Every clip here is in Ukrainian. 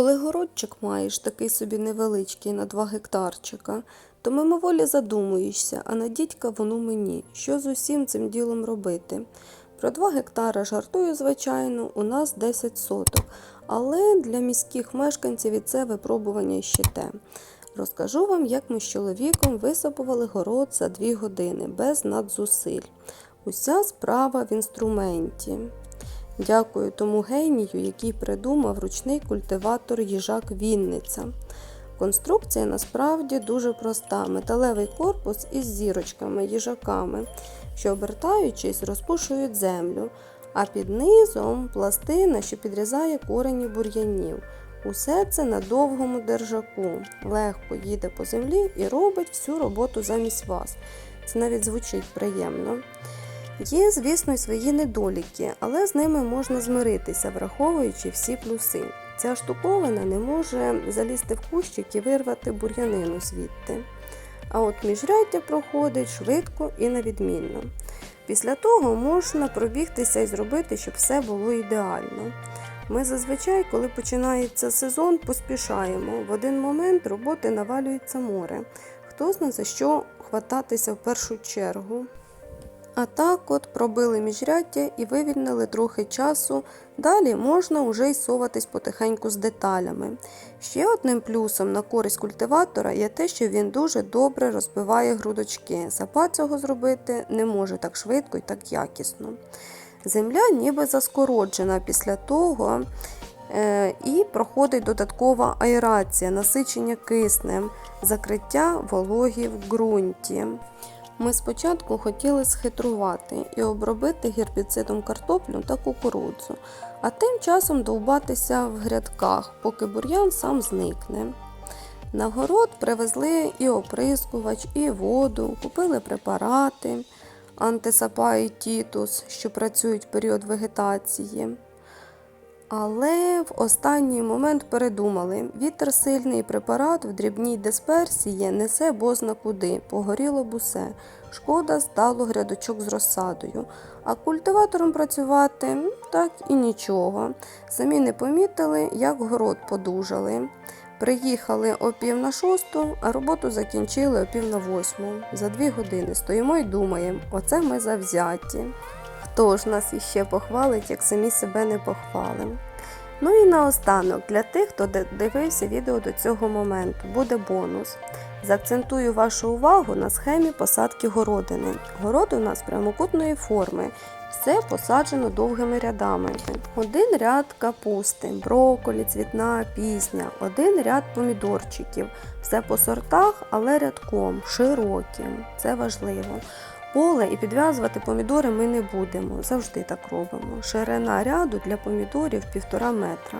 Коли городчик маєш такий собі невеличкий на 2 гектарчика, то мимоволі задумуєшся, а на дідька воно мені, що з усім цим ділом робити. Про 2 гектара жартую, звичайно, у нас 10 соток, але для міських мешканців і це випробування ще те. Розкажу вам, як ми з чоловіком висапували город за 2 години без надзусиль. Уся справа в інструменті. Дякую тому генію, який придумав ручний культиватор їжак Вінниця. Конструкція насправді дуже проста: металевий корпус із зірочками, їжаками, що обертаючись, розпушують землю, а під низом пластина, що підрізає корені бур'янів. Усе це на довгому держаку, легко їде по землі і робить всю роботу замість вас. Це навіть звучить приємно. Є, звісно, й свої недоліки, але з ними можна змиритися, враховуючи всі плюси. Ця штуковина не може залізти в кущик і вирвати бур'янину звідти. А от міжряддя проходить швидко і невідмінно. Після того можна пробігтися і зробити, щоб все було ідеально. Ми зазвичай, коли починається сезон, поспішаємо. В один момент роботи навалюється море. Хто зна за що хвататися в першу чергу. А так от пробили міжряддя і вивільнили трохи часу. Далі можна уже й соватись потихеньку з деталями. Ще одним плюсом на користь культиватора є те, що він дуже добре розбиває грудочки. Сапа цього зробити не може так швидко і так якісно. Земля ніби заскороджена після того. е, І проходить додаткова аерація, насичення киснем, закриття вологі в ґрунті. Ми спочатку хотіли схитрувати і обробити гербіцидом картоплю та кукурудзу, а тим часом довбатися в грядках, поки бур'ян сам зникне. На город привезли і оприскувач, і воду, купили препарати антисапа і тітус, що працюють в період вегетації. Але в останній момент передумали. Вітер сильний препарат в дрібній дисперсії несе бозна куди, погоріло б усе. Шкода стало грядочок з розсадою. А культиватором працювати так і нічого. Самі не помітили, як город подужали. Приїхали о пів на шосту, а роботу закінчили о пів на восьму. За дві години стоїмо і думаємо, оце ми завзяті. Хто ж нас іще похвалить, як самі себе не похвалимо? Ну і наостанок, для тих, хто дивився відео до цього моменту, буде бонус. Заакцентую вашу увагу на схемі посадки городини. Город у нас прямокутної форми. Все посаджено довгими рядами. Один ряд капусти, брокколі, цвітна пісня, один ряд помідорчиків. Все по сортах, але рядком, широким. Це важливо. Поле і підв'язувати помідори ми не будемо, завжди так робимо. Ширина ряду для помідорів 1,5 метра.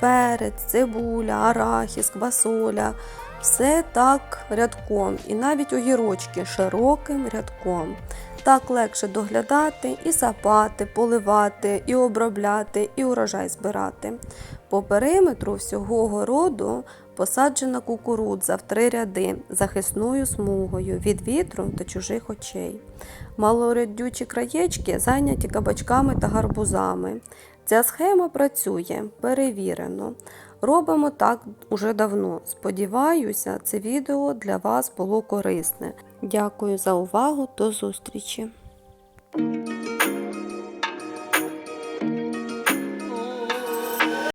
Перець, цибуля, арахіс, квасоля. Все так рядком, і навіть огірочки широким рядком. Так легше доглядати і сапати, поливати, і обробляти, і урожай збирати. По периметру всього городу посаджена кукурудза в три ряди захисною смугою від вітру та чужих очей. Малорядючі краєчки зайняті кабачками та гарбузами. Ця схема працює перевірено. Робимо так уже давно. Сподіваюся, це відео для вас було корисне. Дякую за увагу. До зустрічі!